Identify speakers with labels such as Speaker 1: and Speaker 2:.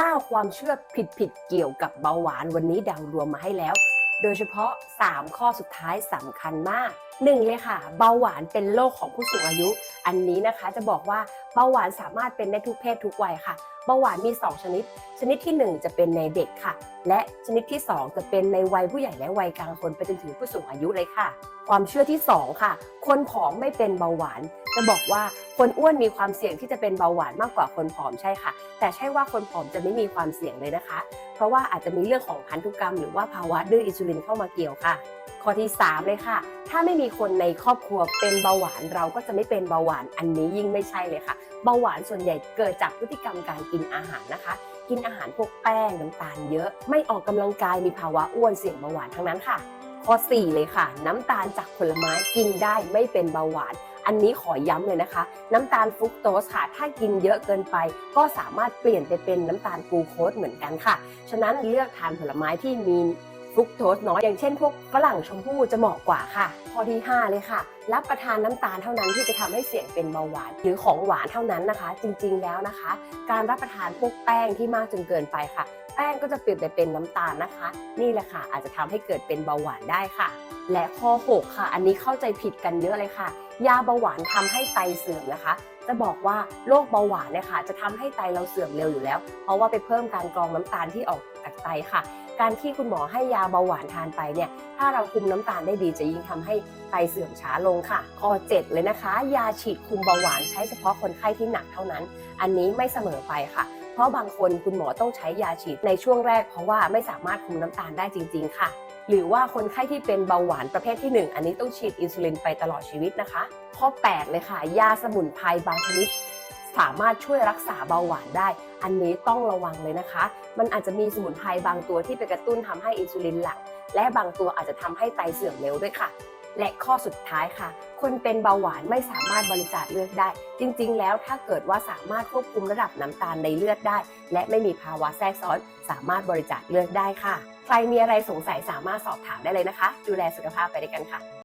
Speaker 1: 9 ความเชื่อผิดๆเกี่ยวกับเบาหวานวันนี้ดังรวมมาให้แล้ว โดยเฉพาะ 3 ข้อสุดท้ายสำคัญมาก 1 เลยค่ะ เบาหวานเป็นโรคของผู้สูงอายุ อันนี้นะคะจะบอกว่าเบาหวานสามารถเป็นได้ทุกเพศทุกวัยค่ะ เบาหวานมี 2 ชนิด ชนิดที่ 1 จะเป็นในเด็กค่ะ และชนิดที่ 2 จะเป็นในวัยผู้ใหญ่และวัยกลางคนไปจนถึงผู้สูงอายุเลยค่ะ ความเชื่อที่ 2 ค่ะ คนผอมไม่เป็นเบาหวาน จะบอกว่าคนอ้วนมีความเสี่ยงที่จะเป็นเบาหวานมากกว่าคนผอมใช่ค่ะ แต่ใช่ว่าคนผอมจะไม่มีความเสี่ยงเลยนะคะ เพราะว่าอาจจะมีเรื่องของพันธุกรรม หรือว่าภาวะดื้ออินซูลินเข้ามาเกี่ยวค่ะ ข้อที่ 3 เลยค่ะ ถ้าไม่มีคนในครอบครัวเป็นเบาหวานเราก็จะไม่เป็นเบาหวานอันนี้ยิ่งไม่ใช่เลยค่ะ เบาหวานส่วนใหญ่เกิดจากพฤติกรรมการกินอาหารนะคะ กินอาหารพวกแป้งน้ำตาลเยอะ ไม่ออกกำลังกายมีภาวะอ้วนเสี่ยงเบาหวานทั้งนั้นค่ะ ข้อ 4 เลยค่ะ น้ำตาลจากผลไม้กินได้ไม่เป็นเบาหวาน อันนี้ขอย้ำเลยนะคะ น้ำตาลฟรุกโตสค่ะถ้ากินเยอะเกินไป ก็สามารถเปลี่ยนไปเป็นน้ำตาลกลูโคสเหมือนกันค่ะ ฉะนั้นเลือกทานผลไม้ที่มี ฟรุกโตสน้อยอย่างเช่นพวกฝรั่งชมพู่จะเหมาะกว่าค่ะ ข้อที่ 5 เลยค่ะ รับประทานน้ำตาลเท่านั้นที่จะทำให้เสี่ยงเป็นเบาหวาน หรือของหวานเท่านั้นนะคะ จริงๆแล้วนะคะ การรับประทานพวกแป้งที่มากจนเกินไปค่ะ แป้งก็จะเปลี่ยนไปเป็นน้ำตาลนะคะ นี่แหละค่ะ อาจจะทำให้เกิดเป็นเบาหวานได้ค่ะ และข้อ 6 ค่ะ อันนี้เข้าใจผิดกันเยอะเลยค่ะ ยาเบาหวานทำให้ไตเสื่อมนะคะจะบอกว่าโรคเบาหวานเนี่ยค่ะจะทำให้ไตเราเสื่อมเร็วอยู่แล้ว เพราะว่าไปเพิ่มการกรองน้ำตาลที่ออกจากไตค่ะ การที่คุณหมอให้ยาเบาหวานทานไปเนี่ย ถ้าเราคุมน้ำตาลได้ดีจะยิ่งทำให้ไตเสื่อมช้าลงค่ะ ข้อ 7 เลยนะคะ ยาฉีดคุมเบาหวานใช้เฉพาะคนไข้ที่หนักเท่านั้น อันนี้ไม่เสมอไปค่ะเพราะบางคนคุณหมอต้องใช้ยาฉีดในช่วงแรกเพราะว่าไม่สามารถคุมน้ำตาลได้จริง ๆ ค่ะ หรือว่าคนไข้ที่เป็นเบาหวานประเภทที่ 1 อันนี้ต้องฉีดอินซูลินไปตลอดชีวิตนะคะ ข้อ 8 เลยค่ะ ยาสมุนไพรบางชนิด สามารถช่วยรักษาเบาหวานได้ อันนี้ต้องระวังเลยนะคะ มันอาจจะมีสมุนไพรบางตัวที่ไปกระตุ้นทำให้อินซูลินหลั่งและบางตัวอาจจะทำให้ไตเสื่อมเร็วด้วยค่ะ และข้อสุดท้ายค่ะ คนเป็นเบาหวานไม่สามารถบริจาคเลือดได้ จริงๆ แล้วถ้าเกิดว่าสามารถควบคุมระดับน้ำตาลในเลือดได้ และไม่มีภาวะแทรกซ้อน สามารถบริจาคเลือดได้ค่ะ ใครมีอะไรสงสัยสามารถสอบถามได้เลยนะคะ ดูแลสุขภาพไปด้วยกันค่ะ